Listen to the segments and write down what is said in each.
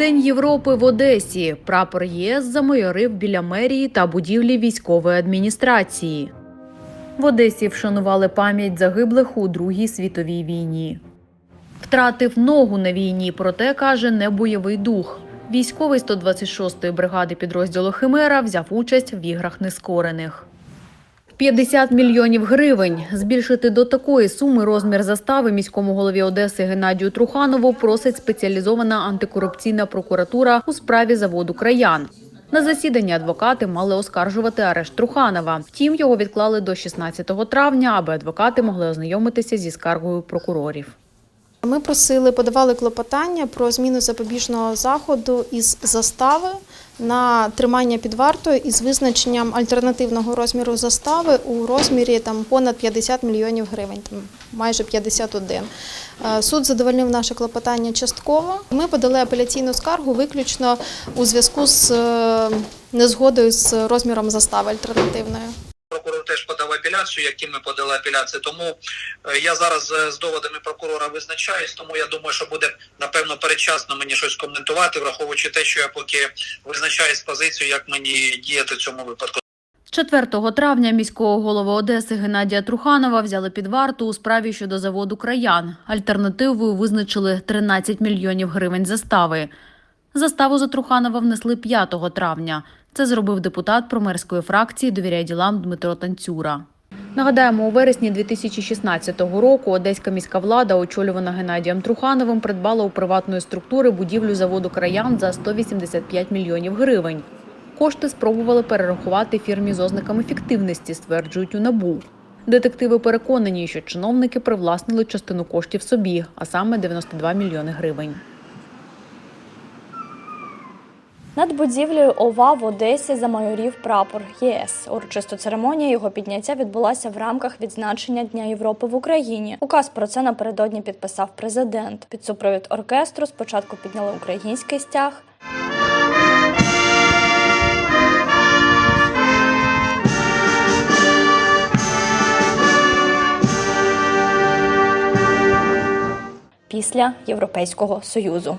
День Європи в Одесі. Прапор ЄС замайорив біля мерії та будівлі військової адміністрації. В Одесі вшанували пам'ять загиблих у Другій світовій війні. Втратив ногу на війні, проте каже, не бойовий дух. Військовий 126-ї бригади підрозділу Химера взяв участь в іграх нескорених. 50 мільйонів гривень. Збільшити до такої суми розмір застави міському голові Одеси Геннадію Труханову просить спеціалізована антикорупційна прокуратура у справі заводу краян. На засіданні адвокати мали оскаржувати арешт Труханова. Втім, його відклали до 16 травня, аби адвокати могли ознайомитися зі скаргою прокурорів. Ми просили, подавали клопотання про зміну запобіжного заходу із застави на тримання під вартою із визначенням альтернативного розміру застави у розмірі там понад 50 мільйонів гривень, там майже 51. Е, Суд задовольнив наше клопотання частково. Ми подали апеляційну скаргу виключно у зв'язку з е, незгодою з розміром застави альтернативної. Апеляцію, як і ми подали апеляцію. Тому е, я зараз е, з доводами прокурора визначаюсь. Тому я думаю, що буде напевно передчасно мені щось коментувати, враховуючи те, що я поки визначаюсь позицію, як мені діяти в цьому випадку. 4 травня міського голови Одеси Геннадія Труханова взяли під варту у справі щодо заводу краян. Альтернативою визначили 13 мільйонів гривень застави. Заставу за Труханова внесли 5 травня. Це зробив депутат промерської фракції «Довіряй ділам» Дмитро Танцюра. Нагадаємо, у вересні 2016 року одеська міська влада, очолювана Геннадієм Трухановим, придбала у приватної структури будівлю заводу краян за 185 мільйонів гривень. Кошти спробували перерахувати фірмі з ознаками фіктивності, стверджують у НАБУ. Детективи переконані, що чиновники привласнили частину коштів собі, а саме 92 мільйони гривень. Над будівлею ОВА в Одесі замайорів прапор ЄС. Урочиста церемонія його підняття відбулася в рамках відзначення Дня Європи в Україні. Указ про це напередодні підписав президент. Під супровід оркестру спочатку підняли український стяг. Після Європейського союзу.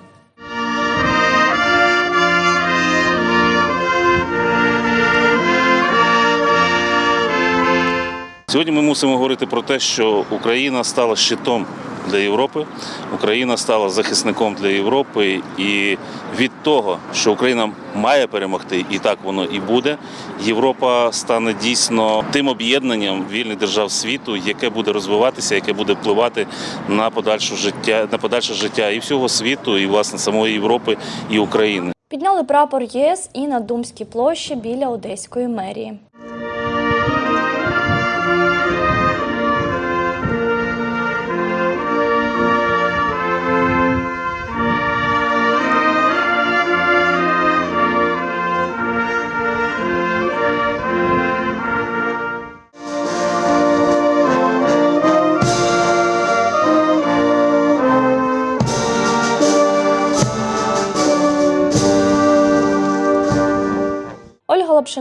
Сьогодні ми мусимо говорити про те, що Україна стала щитом для Європи, Україна стала захисником для Європи, і від того, що Україна має перемогти, і так воно і буде. Європа стане дійсно тим об'єднанням вільних держав світу, яке буде розвиватися, яке буде впливати на подальше життя, на подальше життя і всього світу, і власне самої Європи і України. Підняли прапор ЄС і на Думській площі біля Одеської мерії.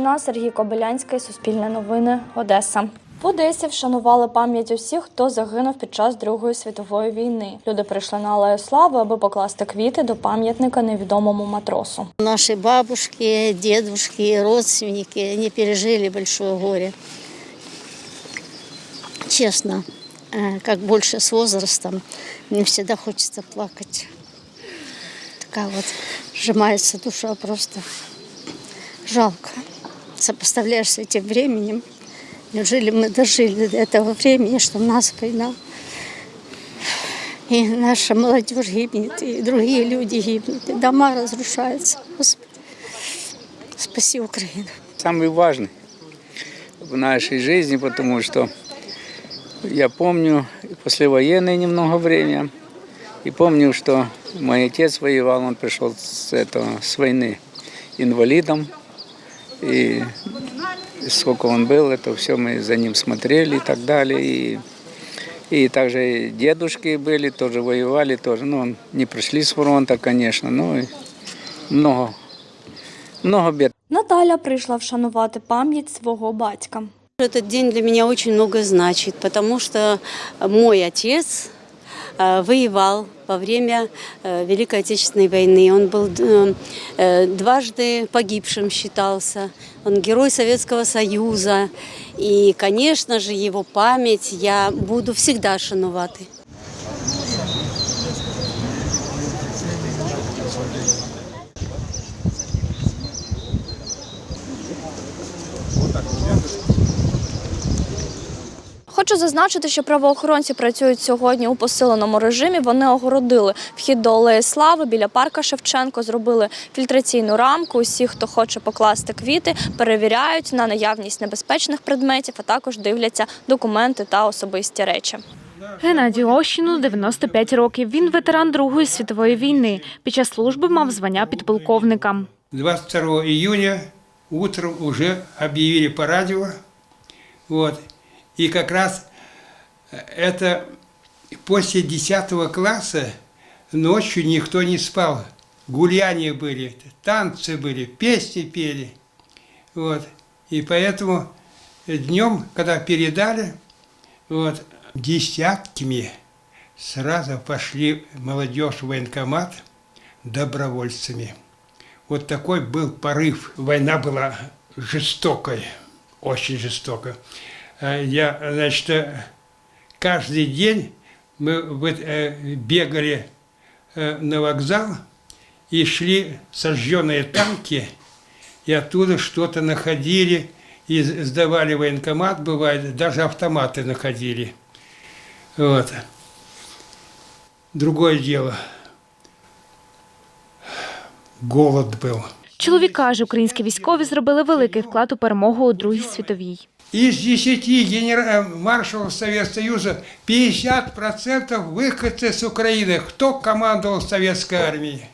Ольга Лапшина, Сергій Кобилянський, Суспільне новини, Одеса. В Одесі вшанували пам'ять усіх, хто загинув під час Другої світової війни. Люди прийшли на Алею Слави, аби покласти квіти до пам'ятника невідомому матросу. Наши бабушки, дедушки, родственники, они пережили большое горе. Честно, э, как больше с возрастом, мне всегда хочется плакать. Такая вот сжимается душа просто. Жалко. Сопоставляешь с этим временем. Неужели мы дожили до этого времени, что у нас война? И наша молодежь гибнет, и другие люди гибнут, и дома разрушаются. Господи, спаси Украину. самый важный в нашей жизни, потому что я помню послевоенное немного время, и помню, что мой отец воевал, он пришел с, этого, с войны инвалидом, и сколько он был, это все мы за ним смотрели и так далее, и, и также дедушки были, тоже воевали, тоже, ну, не пришли с фронта, конечно, ну, и много, много бед. Наталя прийшла вшанувати пам'ять свого батька. Этот день для меня очень много значит, потому что мой отец э, воевал во время э, Великой Отечественной войны. Он был э, э, дважды погибшим считался. Он герой Советского Союза. И, конечно же, его память я буду всегда шанувати. Хочу зазначити, що правоохоронці працюють сьогодні у посиленому режимі. Вони огородили вхід до Алеї Слави біля парка Шевченко, зробили фільтраційну рамку. Усі, хто хоче покласти квіти, перевіряють на наявність небезпечних предметів, а також дивляться документи та особисті речі. Геннадію Ощіну 95 років. Він ветеран Другої світової війни. Під час служби мав звання підполковника. 22 июня утром уже объявили по радио. Вот. И как раз это после 10 класса ночью никто не спал. Гуляния были, танцы были, песни пели. Вот. И поэтому днем, когда передали, вот, десятками сразу пошли молодежь в военкомат добровольцами. Вот такой был порыв. Война была жестокой, очень жестокой. Э, Я, значит, э, каждый день мы э, бегали на вокзал и шли сожженные танки, и оттуда что-то находили, и сдавали военкомат, бывает, даже автоматы находили. Вот. Другое дело. Голод был. Чоловік каже, українські військові зробили великий вклад у перемогу у Другій світовій. Из 10 генера... маршалов Советского Союза 50% выходцы с Украины. Кто командовал Советской армией?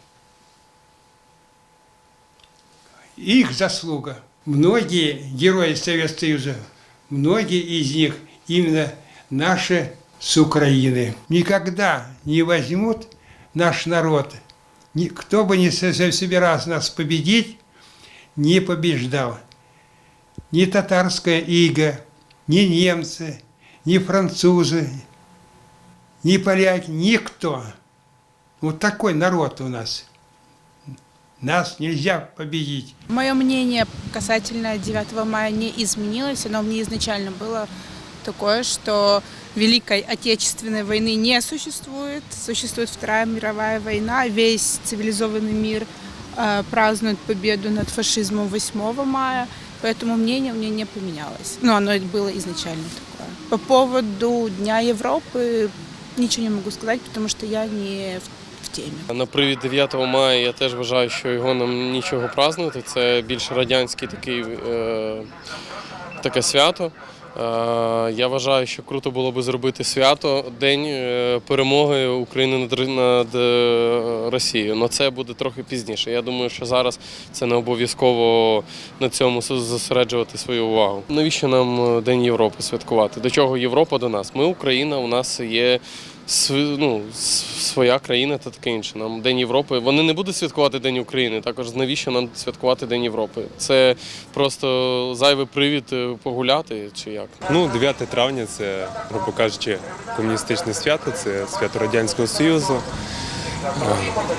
Их заслуга. Многие герои Советского Союза, многие из них именно наши с Украины. Никогда не возьмут наш народ. Ни- Кто бы не со- со- собирался нас победить, не побеждал ни татарская ига, ни немцы, ни французы, ни поляки, никто. Вот такой народ у нас. Нас нельзя победить. Мое мнение касательно 9 мая не изменилось. Оно мне изначально было такое, что Великой Отечественной войны не существует. Существует Вторая мировая война. Весь цивилизованный мир э, празднует победу над фашизмом 8 мая. Поэтому мнение у меня не поменялось. Но оно было изначально такое. По поводу Дня Европы ничего не могу сказать, потому что я не в, в теме. На привід 9 мая я теж вважаю, що його нам нічого празднувати. Це більш радянський такий е, таке свято. Е, я вважаю, що круто було би зробити свято День е, перемоги України над, е, Росією. Але це буде трохи пізніше. Я думаю, що зараз це не обов'язково на цьому зосереджувати свою увагу. Навіщо нам День Європи святкувати? До чого Європа до нас? Ми Україна, у нас є ну, своя країна та таке інше. Нам День Європи. Вони не будуть святкувати День України. Також навіщо нам святкувати День Європи? Це просто зайвий привід е, погуляти чи як. Ну, 9 травня це, грубо кажучи, комуністичне свято, це свято Радянського Союзу. Е,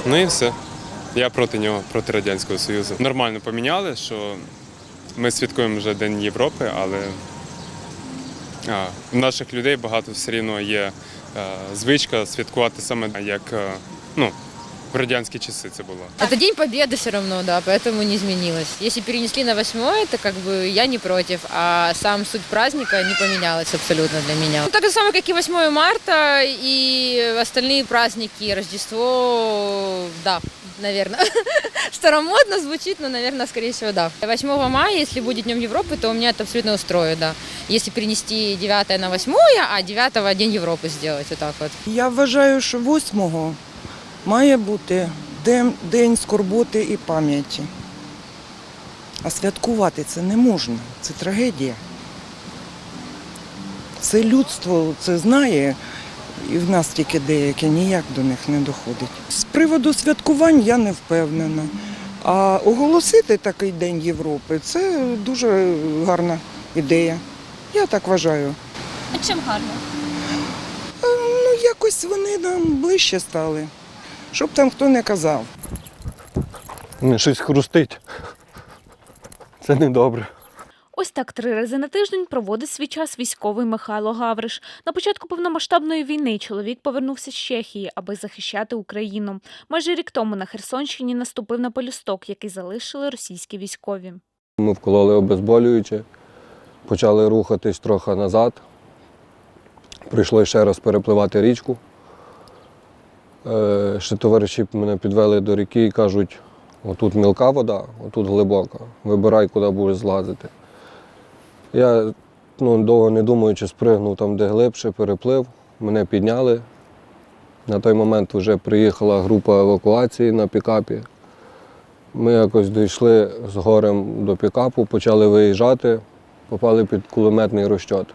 Ну і все. Я проти нього, проти Радянського Союзу. Нормально поміняли, що ми святкуємо вже День Європи, але а, в наших людей багато все рівно є звичка святкувати саме як е, ну, в радянські часи це було. Это День Победы все равно, да, поэтому не изменилось. Если перенесли на 8 то как бы я не против, а сам суть праздника не поменялась абсолютно для меня. Ну, так же самое, как и 8 марта и остальные праздники, Рождество, да, наверное. Старомодно звучит, но, наверное, скорее всего, да. 8 мая, если будет Днем Европы, то меня это абсолютно устроит, да. Если перенести 9 на 8, а 9 День Европы сделать, вот так вот. Я вважаю, що 8 має бути день, день скорботи і пам'яті. А святкувати це не можна, це трагедія. Це людство це знає, і в нас тільки деяке ніяк до них не доходить. З приводу святкувань я не впевнена. А оголосити такий День Європи це дуже гарна ідея. Я так вважаю. А чим гарно? Ну, якось вони нам ближче стали. Щоб там хто не казав. Щось хрустить. Це не добре. Ось так три рази на тиждень проводить свій час військовий Михайло Гавриш. На початку повномасштабної війни чоловік повернувся з Чехії, аби захищати Україну. Майже рік тому на Херсонщині наступив на полюсток, який залишили російські військові. Ми вкололи обезболююче, почали рухатись трохи назад. Прийшлося ще раз перепливати річку. Е, Ще товариші мене підвели до ріки і кажуть, отут мілка вода, отут глибока. Вибирай, куди будеш злазити. Я ну, довго не думаючи, спригнув там, де глибше, переплив, мене підняли. На той момент вже приїхала група евакуації на пікапі. Ми якось дійшли з горем до пікапу, почали виїжджати, попали під кулеметний розчот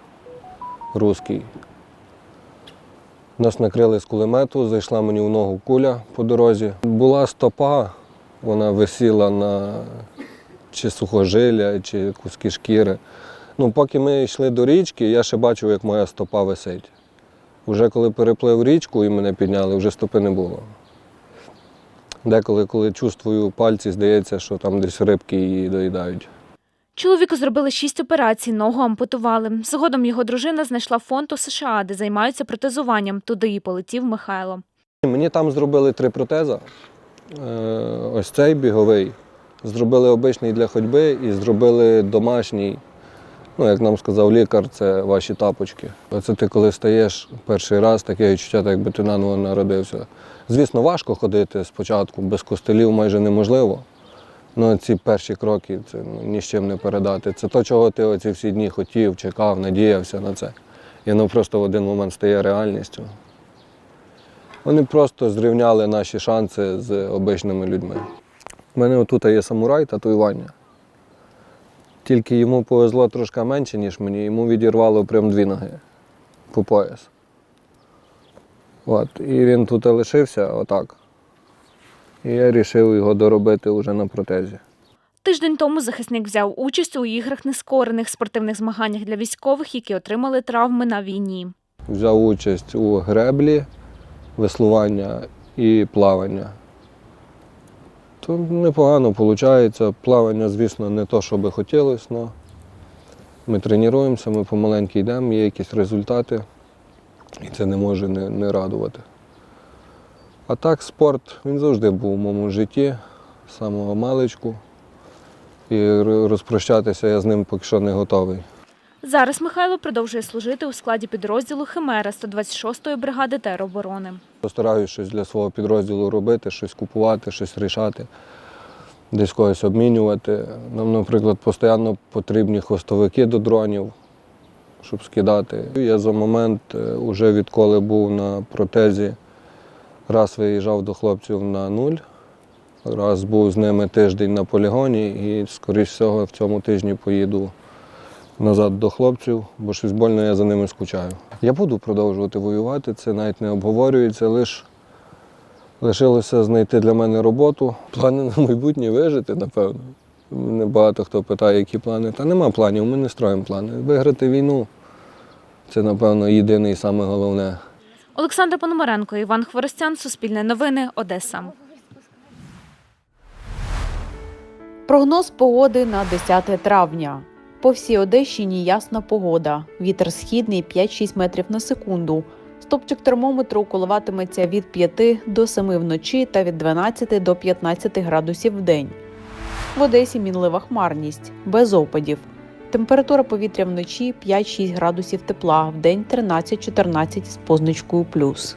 руський. Нас накрили з кулемету, зайшла мені в ногу куля по дорозі. Була стопа, вона висіла на чи сухожилля, чи куски шкіри. Ну, поки ми йшли до річки, я ще бачив, як моя стопа висить. Уже коли переплив річку і мене підняли, вже стопи не було. Деколи, коли чувствую пальці, здається, що там десь рибки її доїдають. Чоловіку зробили шість операцій, ногу ампутували. Згодом його дружина знайшла фонд у США, де займаються протезуванням. Туди і полетів Михайло. Мені там зробили три протези. Е, Ось цей біговий. Зробили обичний для ходьби і зробили домашній. Ну, як нам сказав лікар, це ваші тапочки. Оце ти коли стаєш перший раз, таке відчуття, якби ти наново народився. Звісно, важко ходити спочатку, без костелів майже неможливо. Ну, ці перші кроки це ну, ні з чим не передати. Це то, чого ти оці всі дні хотів, чекав, надіявся на це. І воно просто в один момент стає реальністю. Вони просто зрівняли наші шанси з обичними людьми. У мене отут є самурай татуювання. Тільки йому повезло трошки менше, ніж мені. Йому відірвало прям дві ноги по пояс. От. І він тут лишився отак. І я вирішив його доробити вже на протезі. Тиждень тому захисник взяв участь у іграх нескорених спортивних змаганнях для військових, які отримали травми на війні. Взяв участь у греблі, веслування і плавання. То непогано виходить. Плавання, звісно, не то, що би хотілося, але ми тренуємося, ми помаленьку йдемо, є якісь результати, і це не може не, не радувати. А так, спорт він завжди був у моєму житті, з самого маличку. І розпрощатися я з ним поки що не готовий. Зараз Михайло продовжує служити у складі підрозділу Химера 126-ї бригади тероборони. Постараюся щось для свого підрозділу робити, щось купувати, щось рішати, десь когось обмінювати. Нам, наприклад, постійно потрібні хвостовики до дронів, щоб скидати. Я за момент, е, уже відколи був на протезі, раз виїжджав до хлопців на нуль, раз був з ними тиждень на полігоні і, скоріш всього, в цьому тижні поїду назад до хлопців, бо щось больно я за ними скучаю. Я буду продовжувати воювати, це навіть не обговорюється, лише лишилося знайти для мене роботу. Плани на майбутнє вижити, напевно. Мене багато хто питає, які плани. Та нема планів, ми не строїмо плани. Виграти війну це, напевно, єдине і саме головне. Олександр Пономаренко, Іван Хворостян, Суспільне новини, Одеса. Прогноз погоди на 10 травня. По всій Одещині ясна погода. Вітер східний 5-6 метрів на секунду. Стопчик термометру коливатиметься від 5 до 7 вночі та від 12 до 15 градусів в день. В Одесі мінлива хмарність, без опадів. Температура повітря вночі 5-6 градусів тепла, в день 13-14 з позначкою плюс.